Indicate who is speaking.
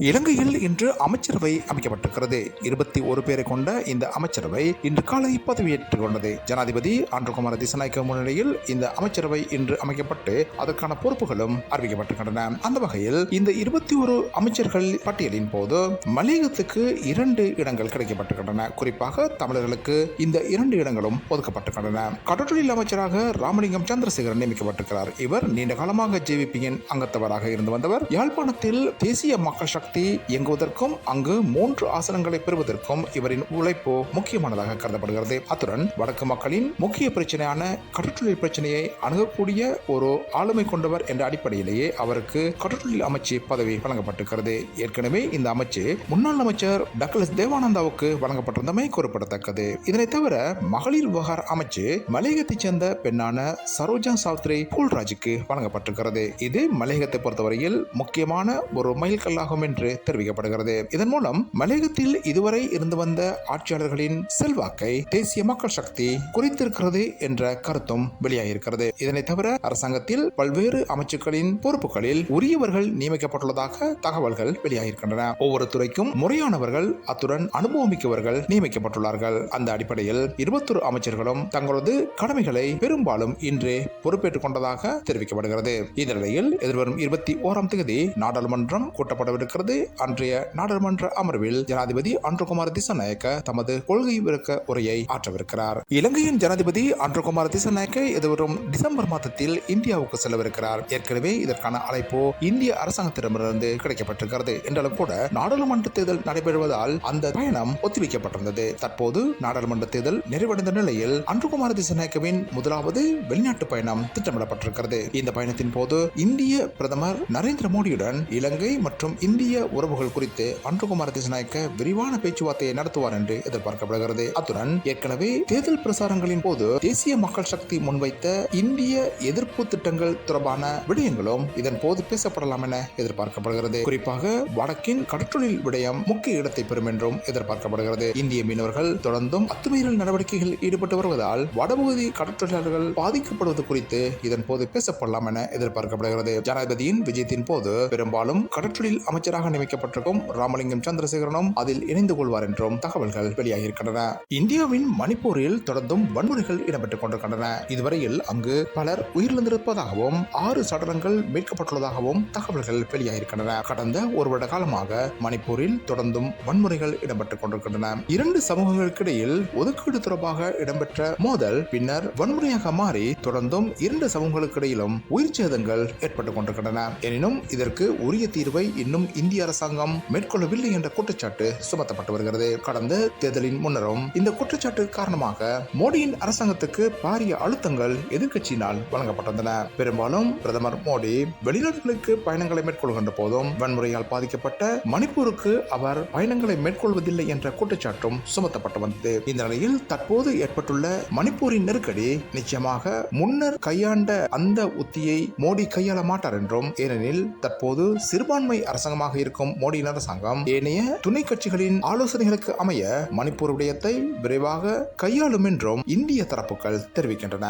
Speaker 1: இலங்கையில் இன்று அமைச்சரவை அமைக்கப்பட்டிருக்கிறது. இருபத்தி ஒரு பேரை கொண்ட இந்த அமைச்சரவை இன்று காலை பதவியேற்றுக் கொண்டது. ஜனாதிபதி அன்றுகுமார திசநாயக்க முன்னிலையில் இந்த அமைச்சரவை இன்று அமைக்கப்பட்டு அதற்கான பொறுப்புகளும் அறிவிக்கப்பட்டிருக்கின்றன. அந்த வகையில் இந்த இருபத்தி ஒரு அமைச்சர்கள் பட்டியலின் போது மலையகத்துக்கு இரண்டு இடங்கள் கிடைக்கப்பட்டிருக்கின்றன. குறிப்பாக தமிழர்களுக்கு இந்த இரண்டு இடங்களும் ஒதுக்கப்பட்டிருக்கின்றன. கடற்றொழில் அமைச்சராக ராமலிங்கம் சந்திரசேகரன் நியமிக்கப்பட்டிருக்கிறார். இவர் நீண்ட காலமாக ஜேவிபியின் அங்கத்தவராக இருந்து வந்தவர். யாழ்ப்பாணத்தில் தேசிய மக்கள் சக்தி இயங்குவதற்கும் அங்கு மூன்று ஆசனங்களை பெறுவதற்கும் இவரின் உழைப்பு முக்கியமானதாக கருதப்படுகிறது. அத்துடன் வடக்கு மக்களின் முக்கிய பிரச்சனையான கடற்றொழில் பிரச்சனையை அணுகக்கூடிய ஒரு ஆளுமை கொண்டவர் என்ற அடிப்படையிலேயே அவருக்கு கடற்றொழில் அமைச்சு பதவி வழங்கப்பட்டிருக்கிறது. ஏற்கனவே இந்த அமைச்சு முன்னாள் அமைச்சர் டக்ளஸ் தேவானந்தாவுக்கு வழங்கப்பட்டிருந்தமை குறிப்பிடத்தக்கது. இதனை தவிர மகளிர் விவகார அமைச்சு மலையகத்தைச் சேர்ந்த பெண்ணான சரோஜா சாவ்த்ரி பூல்ராஜுக்கு வழங்கப்பட்டிருக்கிறது. இது மலையகத்தை பொறுத்தவரையில் முக்கியமான ஒரு மைல்கல்லாகும் என்று தெரிவிக்கப்படுகிறது. இதன் மூலம் மலையகத்தில் இதுவரை இருந்து வந்த ஆட்சியாளர்களின் செல்வாக்கை தேசிய மக்கள் சக்தி குறித்திருக்கிறது என்ற கருத்தும் வெளியாகியிருக்கிறது. இதனை தவிர அரசாங்கத்தில் பல்வேறு அமைச்சுக்களின் பொறுப்புகளில் உரியவர்கள் நியமிக்கப்பட்டுள்ளதாக தகவல்கள் வெளியாகியிருக்கின்றன. ஒவ்வொரு துறைக்கும் முறையானவர்கள் அத்துடன் அனுபவமிக்கவர்கள் நியமிக்கப்பட்டுள்ளார்கள். அந்த அடிப்படையில் இருபத்தொரு அமைச்சர்களும் தங்களது கடமைகளை பெரும்பாலும் இன்று பொறுப்பேற்றுக் கொண்டதாக தெரிவிக்கப்படுகிறது. இந்த நிலையில் எதிர்வரும் இருபத்தி ஓராம் தேதி நாடாளுமன்றம் கூட்டப்படவிருக்கிறது அன்றைய நாடாளுமன்ற அமர்வில் ஜனாதிபதி அன்றுகுமார் திசநாயக்க தமது கொள்கை விளக்க உரையை ஆற்றவிருக்கிறார். இலங்கையின் ஜனாதிபதி அன்றுகுமார் திசநாயக்க எதிர்வரும் டிசம்பர் மாதத்தில் இந்தியாவுக்கு செல்லவிருக்கிறார். ஏற்கனவே இதற்கான அழைப்பு இந்திய அரசாங்கத்திடமிருந்து கிடைக்கப்பட்டிருக்கிறது. என்றாலும் கூட நாடாளுமன்ற தேர்தல் நடைபெறுவதால் அந்த பயணம் ஒத்திவைக்கப்பட்டிருந்தது. தற்போது நாடாளுமன்ற தேர்தல் நிறைவடைந்த நிலையில் அன்றுகுமார் திசநாயக்கவின் முதலாவது வெளிநாட்டு பயணம் திட்டமிடப்பட்டிருக்கிறது. இந்த பயணத்தின் போது இந்திய பிரதமர் நரேந்திர மோடியுடன் இலங்கை மற்றும் இந்திய உறவுகள் குறித்து அன்றுகுமார் திசநாயக்க விரிவான பேச்சுவார்த்தையை நடத்துவார் என்று எதிர்பார்க்கப்படுகிறது. அத்துடன் ஏற்கனவே தேர்தல் பிரசாரங்களின் போது தேசிய மக்கள் சக்தி முன்வைத்த இந்திய எதிர்ப்பு திட்டங்கள் தொடர்பான விடயங்களும் இதன் போது பேசப்படலாம் என எதிர்பார்க்கப்படுகிறது. குறிப்பாக வடக்கின் கடற்றொழில் விடயம் முக்கிய இடத்தை பெறும் என்றும் எதிர்பார்க்கப்படுகிறது. இந்திய மீனவர்கள் தொடர்ந்தும் அத்துமீறல் நடவடிக்கைகள் ஈடுபட்டு வருவதால் வடபகுதி கடற்றொழிலாளர்கள் பாதிக்கப்படுவது குறித்து இதன் போது பேசப்படலாம் என எதிர்பார்க்கப்படுகிறது. ஜனாதிபதியின் விஜயத்தின் போது பெரும்பாலும் கடற்றொழில் அமைச்சராக நியமிக்கப்பட்டிருக்கும் ராமலிங்கம் சந்திரசேகரனும் அதில் இணைந்து கொள்வார் என்றும் தகவல்கள் வெளியாகியிருக்கின்றன. இந்தியாவின் மணிப்பூரில் தொடர்ந்தும் வன்முறைகள் இடம்பெற்றுக் கொண்டிருக்கின்றன. இதுவரையில் அங்கு பலர் உயிரிழந்திருப்பதாகவும் ஆறு சடலங்கள் மீட்கப்பட்டுள்ளதாகவும் தகவல்கள் வெளியாகியிருக்கின்றன. கடந்த ஒரு வருட காலமாக மணிப்பூரில் தொடர்ந்தும் வன்முறைகள் இடம்பெற்றுக் கொண்டிருக்கின்றன. இரண்டு சமூகங்களுக்கிடையில் ஒதுக்கீடு தொடர்பாக இடம்பெற்ற மோதல் பின்னர் வன்முறையாக மாறி தொடர்ந்தும் இரண்டு சமூகங்களுக்கிடையிலும் உயிர் சேதங்கள் ஏற்பட்டுக் கொண்டிருக்கின்றன. எனினும் இதற்கு உரிய தீர்வை இன்னும் இந்திய அரசாங்கம் மேற்கொள்ளவில்லை என்ற குற்றச்சாட்டு சுமத்தப்பட்டு வருகிறது. கடந்த தேர்தலின் முன்னரும் இந்த குற்றச்சாட்டு காரணமாக மோடியின் அரசாங்கத்துக்கு பாரிய அழுத்தங்கள் எதிர்க்கட்சியினால் வழங்கப்பட்டிருந்தன. பெரும்பாலும் பிரதமர் மோடி வெளிநாடுகளுக்கு பயணங்களை மேற்கொள்கின்ற போதும் வன்முறையால் பாதிக்கப்பட்ட மணிப்பூருக்கு அவர் பயணங்களை மேற்கொள்வதில்லை என்ற குற்றச்சாட்டும் சுமத்தப்பட்டு வந்தது. இந்த நிலையில் தற்போது ஏற்பட்டுள்ள மணிப்பூரின் நெருக்கடி நிச்சயமாக முன்னர் கையாண்ட அந்த உத்தியை மோடி கையாள மாட்டார் என்றும் ஏனெனில் தற்போது சிறுபான்மை அரசாங்கமாக இருக்கும் மோடியினர் சங்கம். ஏனைய துணை கட்சிகளின் ஆலோசனைகளுக்கு அமைய மணிப்பூர் விடயத்தை விரைவாக கையாளும் என்றும் இந்திய தரப்புகள் தெரிவிக்கின்றன.